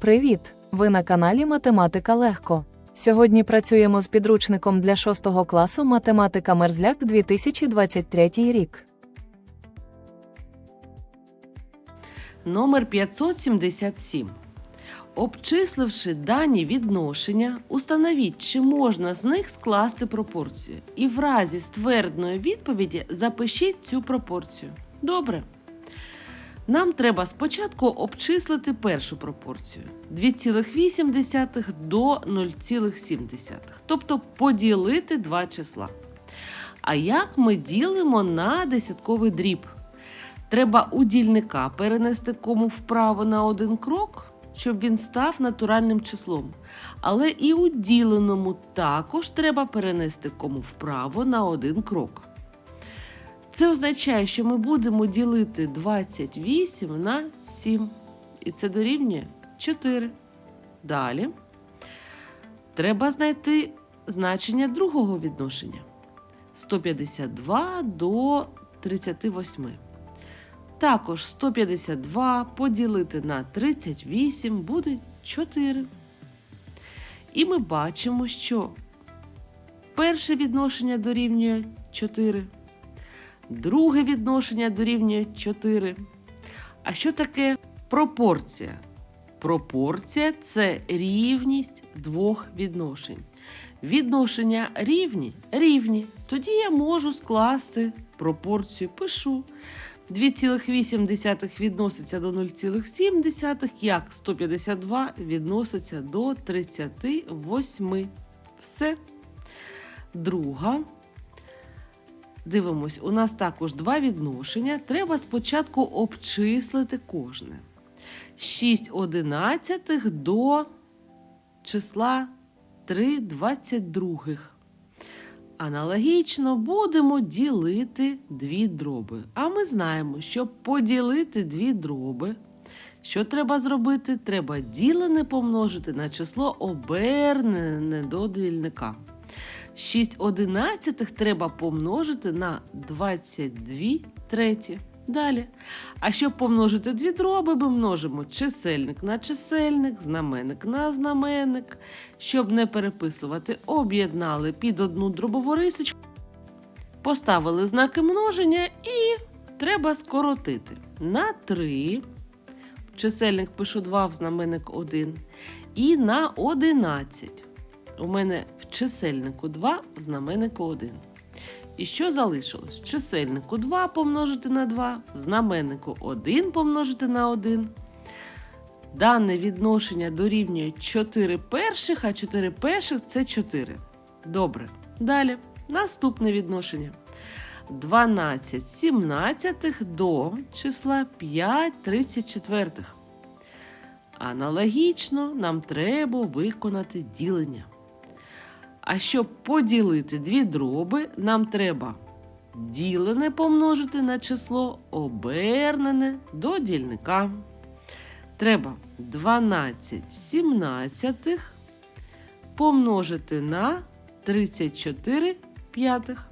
Привіт! Ви на каналі Математика Легко. Сьогодні працюємо з підручником для 6 класу Математика Мерзляк 2023 рік. Номер 577. Обчисливши дані відношення, установіть, чи можна з них скласти пропорцію. І в разі ствердної відповіді запишіть цю пропорцію. Добре. Нам треба спочатку обчислити першу пропорцію 2,8 до 0,7, тобто поділити два числа. А як ми ділимо на десятковий дріб? Треба у дільника перенести кому вправо на один крок, щоб він став натуральним числом. Але і у діленому також треба перенести кому вправо на один крок. Це означає, що ми будемо ділити 28 на 7. І це дорівнює 4. Далі треба знайти значення другого відношення 152 до 38. Також 152 поділити на 38 буде 4. І ми бачимо, що перше відношення дорівнює 4, друге відношення дорівнює 4. А що таке пропорція? Пропорція це рівність двох відношень. Відношення рівні рівні. Тоді я можу скласти пропорцію. Пишу 2,8 відноситься до 0,7, як 152 відноситься до 38. Все. Друга. Дивимось, у нас також два відношення. Треба спочатку обчислити кожне. 6 одинадцятих до числа 3 двадцятьдругих. Аналогічно будемо ділити дві дроби. А ми знаємо, щоб поділити дві дроби, що треба зробити? Треба ділене помножити на число обернене до дільника. 6 одинадцятих треба помножити на 22 треті. Далі. А щоб помножити дві дроби, ми множимо чисельник на чисельник, знаменник на знаменник. Щоб не переписувати, об'єднали під одну дробову рисочку, поставили знаки множення і треба скоротити. На 3, чисельник пишу 2, в знаменник 1, і на 11. У мене в чисельнику 2, в знаменнику 1. І що залишилось? В чисельнику 2 помножити на 2, в знаменнику 1 помножити на 1. Дане відношення дорівнює 4 перших, а 4 перших це 4. Добре. Далі. Наступне відношення. 12 сімнадцятих до числа 5 34. Аналогічно нам треба виконати ділення. А щоб поділити дві дроби, нам треба ділене помножити на число обернене до дільника. Треба 12 сімнадцятих помножити на 34 п'ятих.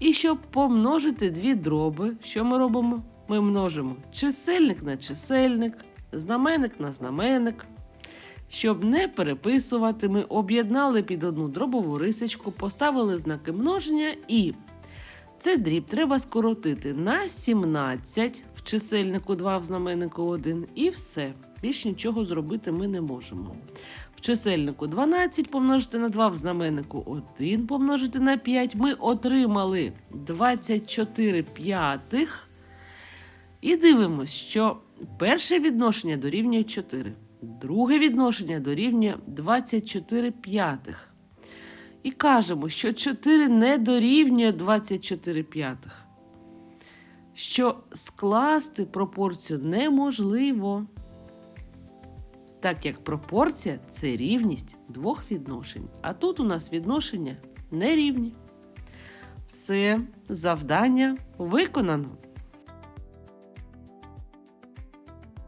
І щоб помножити дві дроби, що ми робимо? Ми множимо чисельник на чисельник, знаменник на знаменник. Щоб не переписувати, ми об'єднали під одну дробову рисочку, поставили знаки множення і цей дріб треба скоротити на 17 в чисельнику 2 в знаменнику 1 і все. Більш нічого зробити ми не можемо. В чисельнику 12 помножити на 2 в знаменнику 1 помножити на 5. Ми отримали 24 п'ятих. І дивимось, що перше відношення дорівнює 4. Друге відношення дорівнює 24 п'ятих. І кажемо, що 4 не дорівнює 24 п'ятих. Що скласти пропорцію неможливо. Так як пропорція це рівність двох відношень. А тут у нас відношення нерівні. Все, завдання виконано.